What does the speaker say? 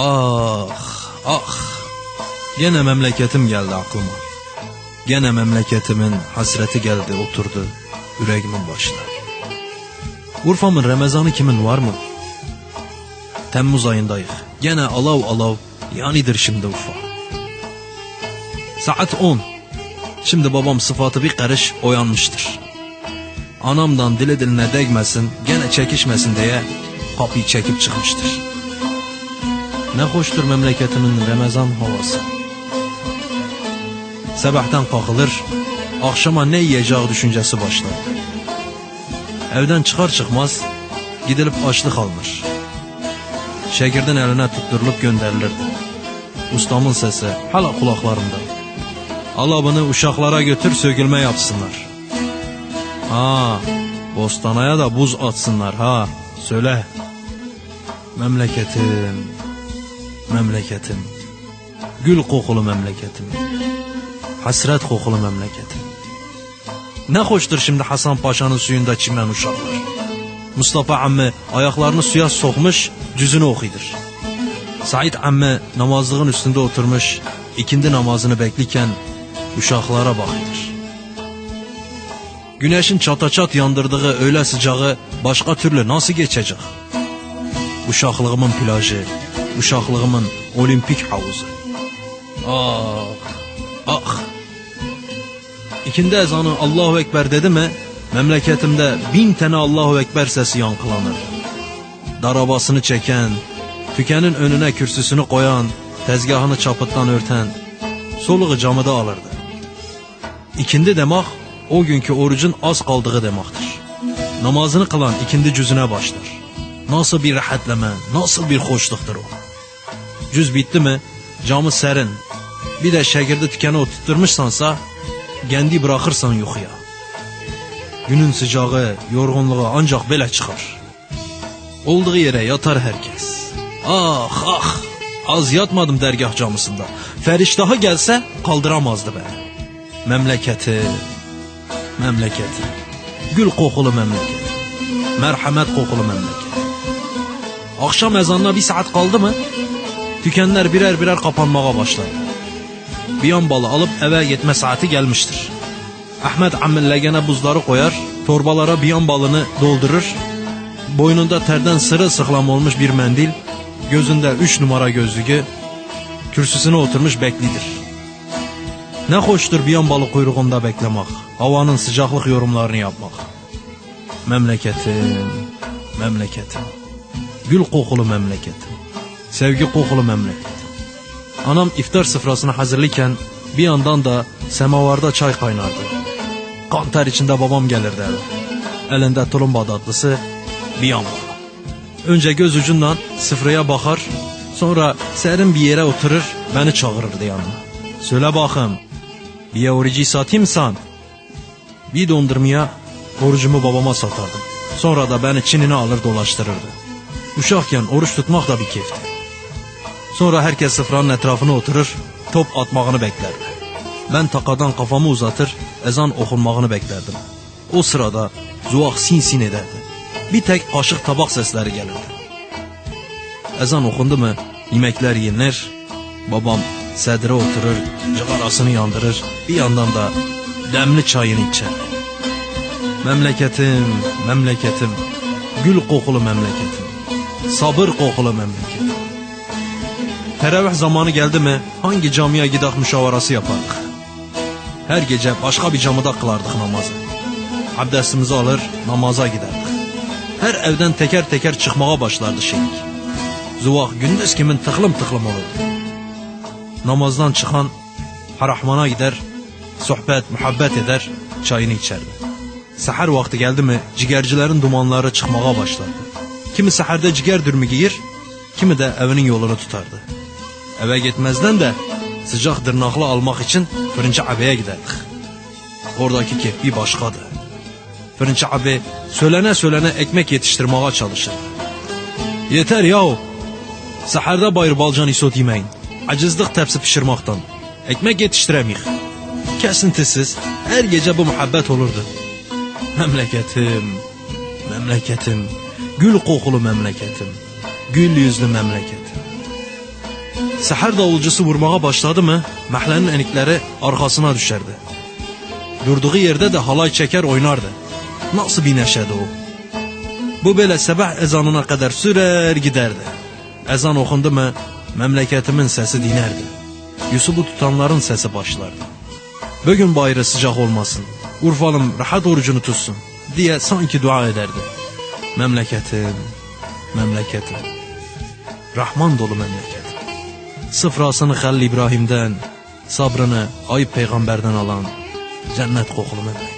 Ah, ah. Gene memleketim geldi aklıma. Gene memleketimin hasreti geldi oturdu yüreğimin başına. Urfa'mın Ramazanı kimin var mı? Temmuz ayındayız. Gene alav alav yanidir şimdi Urfa. Saat 10. Şimdi babam sıfatı bir karış oyanmıştır. Anamdan dile diline değmesin, gene çekişmesin diye kapıyı çekip çıkmıştır. Ne hoştur memleketimin Ramazan havası. Sabahtan kalkılır, akşama ne yiyeceği düşüncesi başlar. Evden çıkar çıkmaz gidilip açlık alınır. Şegirdin eline tutturulup gönderilirdi. Ustamın sesi hala kulaklarımda. Allah bunu uşaklara götür sögülme yapsınlar. Ha, bostanaya da buz atsınlar ha. Söyle. Memleketim, memleketim. Gül kokulu memleketim. Hasret kokulu memleketim. Ne hoştur şimdi Hasan Paşa'nın suyunda çimen uşaklar. Mustafa amme ayaklarını suya sokmuş, cüzünü okuyor. Said amme namazlığın üstünde oturmuş, ikindi namazını bekliken uşaklara bakıyor. Güneşin çataçat yandırdığı öğle sıcağı başka türlü nasıl geçecek? Uşaklığımın plajı, uşaklığımın olimpik havuzu. Ah, ah. İkindi ezanı Allahu Ekber dedi mi, memleketimde bin tane Allahu Ekber sesi yankılanır. Darabasını çeken, tükenin önüne kürsüsünü koyan, tezgahını çapıttan örten, soluğu camıda alırdı. İkindi demek, o günkü orucun az kaldığı demektir. Namazını kılan ikindi cüzüne başlar. Nasıl bir rahatlama, nasıl bir hoşluktur o. Cüz bitti mi, camı serin, bir de şekirde tükeni oturtmuşsansa, kendi bırakırsan yuxuya. Günün sıcağı, yorgunluğu ancak böyle çıkar. Olduğu yere yatar herkes. Ah ah, az yatmadım dergah camısında. Feriştahı gelse kaldıramazdı beni. Memleketi, memleketi. Gül kokulu memleket. Merhamet kokulu memleket. Akşam ezanına bir saat kaldı mı? Tükenler birer birer kapanmaya başladı. Biyan balı alıp eve gitme saati gelmiştir. Ahmet ammin legene buzları koyar, torbalara biyan balını doldurur. Boynunda terden sırılsıklam olmuş bir mendil, gözünde üç numara gözlüğü, kürsüsüne oturmuş beklidir. Ne hoştur biyan balı kuyruğunda beklemek, havanın sıcaklık yorumlarını yapmak. Memleketim, memleketim, gül kokulu memleketim, sevgi kokulu memleketim. Anam iftar sofrasını hazırlarken bir yandan da semavarda çay kaynardı. Kan ter içinde babam gelirdi eve. Elinde tulumba tatlısı bir yandan. Önce göz ucundan sıfraya bakar, sonra serin bir yere oturur, beni çağırırdı yanına. Söyle bakım, bir orucu satayım san. Bir dondurmaya orucumu babama satardım. Sonra da beni çinine alır dolaştırırdı. Uşakken oruç tutmak da bir keyifti. Sonra herkes sıfranın etrafına oturur, top atmağını beklerdi. Ben takadan kafamı uzatır, ezan okunmağını beklerdim. O sırada zuvak sin sin ederdi. Bir tek kaşık tabak sesleri gelirdi. Ezan okundu mu yemekler yenir, babam sedre oturur, cıgarasını yandırır, bir yandan da demli çayını içer. Memleketim, memleketim, gül kokulu memleketim, sabır kokulu memleketim. Teravih zamanı geldi mi hangi camiye gidak müşavarası yapardık. Her gece başka bir camıda kılardık namazı. Abdestimizi alır namaza giderdik. Her evden teker teker çıkmaya başlardı şeylik. Zuvak gündüz kimin tıklım tıklım olurdu. Namazdan çıkan harahmana gider, sohbet, muhabbet eder, çayını içerdi. Seher vakti geldi mi cigercilerin dumanları çıkmaya başlardı. Kimi seherde ciger dürmü giyir, kimi de evinin yolunu tutardı. Eve gitmezden de sıcak dırnaklı almak için fırıncı abiye giderdik. Oradaki keyif bir başkadı. Fırıncı abi söylene söylene ekmek yetiştirmeye çalışırdı. Yeter yahu. Saherde bayır balcan isot yemeyin. Acızlık tepsi pişirmaktan. Ekmek yetiştiremeyik. Kesintisiz her gece bu muhabbet olurdu. Memleketim, memleketim, gül kokulu memleketim, gül yüzlü memleketim. Seher davulcusu vurmağa başladı mı, məhlənin enikləri arkasına düşerdi. Durduğu yerde de halay çeker oynardı. Nasıl bir neşədi o. Bu belə sabah ezanına kadar sürer giderdi. Ezan okundu mu, memleketimin sesi dinerdi. Yusuf'u tutanların sesi başlardı. Bugün bayrağı sıcak olmasın, Urfalım rahat orucunu tutsun diye sanki dua ederdi. Memleketim, memleketim, Rahman dolu memleket. Sıfrasını Xəlil İbrahimdən, sabrını Ayıb Peyğəmbərdən alan cənnət qoxulu mənə.